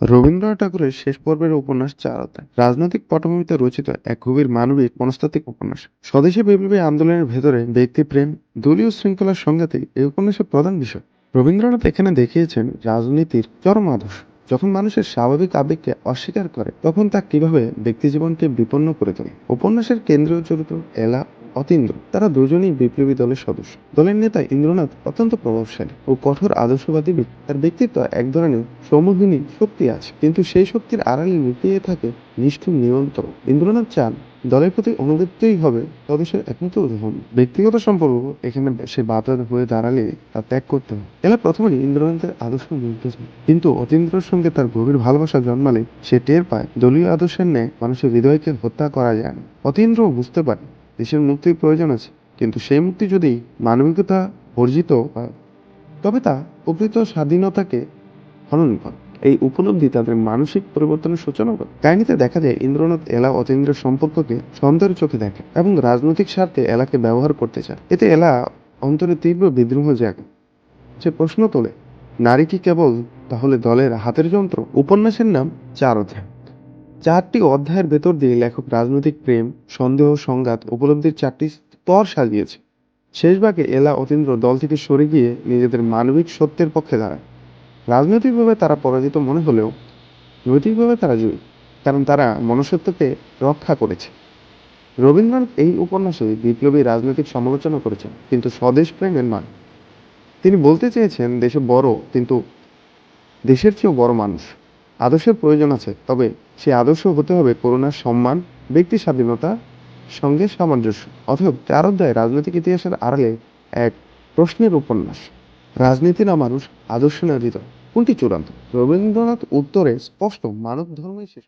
রবীন্দ্রনাথ ঠাকুরের শেষ পর্বের উপন্যাস চার অধ্যায় রাজনৈতিক পটভূমিতে রচিত এক গভীর মানবিক মনস্তাত্ত্বিক উপন্যাস। স্বদেশী বিপ্লবী আন্দোলনের ভেতরে ব্যক্তিপ্রেম দলীয় শৃঙ্খলার সংঘাতে এই উপন্যাসের প্রধান বিষয়। রবীন্দ্রনাথ এখানে দেখিয়েছেন রাজনীতির চরম আদর্শ। যখন মানুষের স্বাভাবিক আবেগকে অস্বীকার করে, তখন তা কীভাবে ব্যক্তিজীবনকে বিপন্ন করে তোলে? উপন্যাসের কেন্দ্রীয় চরিত্র এলা অতীন্দ্র তারা দুজনেই বিপ্লবী দলের সদস্য। দলের নেতা ইন্দ্রনাথ অত্যন্ত প্রভাবশালী ও কঠোর আদর্শবাদী ব্যক্তি। তার ব্যক্তিত্ব এক ধরনের সমোহিনী শক্তি আছে, কিন্তু সেই শক্তির আড়ালে লুকিয়ে থাকে নিষ্ঠুর নিয়ন্ত্রণ ইন্দ্রনাথ চান দলের প্রতি অনুগত্যই হবে সদস্যের একমাত্র উদাহরণ। ব্যক্তিগত সম্পর্ক এখানে সে বাধা হয়ে দাঁড়ালে তা ত্যাগ করতে হবে। এলা প্রথমে ইন্দ্রনাথের আদর্শ মুগ্ধ কিন্তু অতীন্দ্রর সঙ্গে তার গভীর ভালোবাসা জন্মালে সে টের পায়, দলীয় আদর্শের ন্যায় মানুষের হৃদয়কে হত্যা করা যায় না। অতীন্দ্র বুঝতে পারে দেশের মুক্তির প্রয়োজন আছে। কিন্তু সেই মুক্তি যদি মানবিকতা অর্জিত হয়, তবে তা প্রকৃত স্বাধীনতাকে হনন করে। এই উপলব্ধি তাদের মানসিক পরিবর্তনের সূচনা করে। কাহিনীতে দেখা যায়, ইন্দ্রনাথ এলা অতীন্দ্রের সম্পর্ককে সন্দেহের চোখে দেখে এবং রাজনৈতিক স্বার্থে এলাকে ব্যবহার করতে চায়। এতে এলা অন্তরে তীব্র বিদ্রোহ জাগে। সে প্রশ্ন তোলে, নারী কি কেবল তাহলে দলের হাতের যন্ত্র? উপন্যাসের নাম চার অধ্যায় চারটি অধ্যায়ের ভেতর দিয়ে লেখক রাজনৈতিক প্রেম, সন্দেহ, সংঘাত, উপলব্ধির চারটি স্তর সাজিয়েছে। শেষ ভাগে এলা অতীন্দ্র দল থেকে সরে গিয়ে নিজেদের মানবিক সত্যের পক্ষে দাঁড়ায়। রাজনৈতিকভাবে তারা পরাজিত মনে হলেও নৈতিকভাবে তারা জয়ী, কারণ তারা মনুষ্যত্বকে রক্ষা করেছে। রবীন্দ্রনাথ এই উপন্যাসে বিপ্লবী রাজনৈতিক সমালোচনা করেছেন, কিন্তু স্বদেশ প্রেমের নয়। তিনি বলতে চেয়েছেন, দেশে বড়, কিন্তু দেশের চেয়েও বড় মানুষ। আদর্শের প্রয়োজন আছে, তবে সেই আদর্শ হতে হবে করুণার সম্মান, ব্যক্তি স্বাধীনতা, সঙ্গে সামঞ্জস্য। অথবা চার অধ্যায় রাজনৈতিক ইতিহাসের আড়ালে এক প্রশ্নের উপন্যাস, রাজনীতি না মানুষ, আদর্শ না হৃদয়? কোনটি চূড়ান্ত? রবীন্দ্রনাথ উত্তরে স্পষ্ট মানব ধর্মই শেষ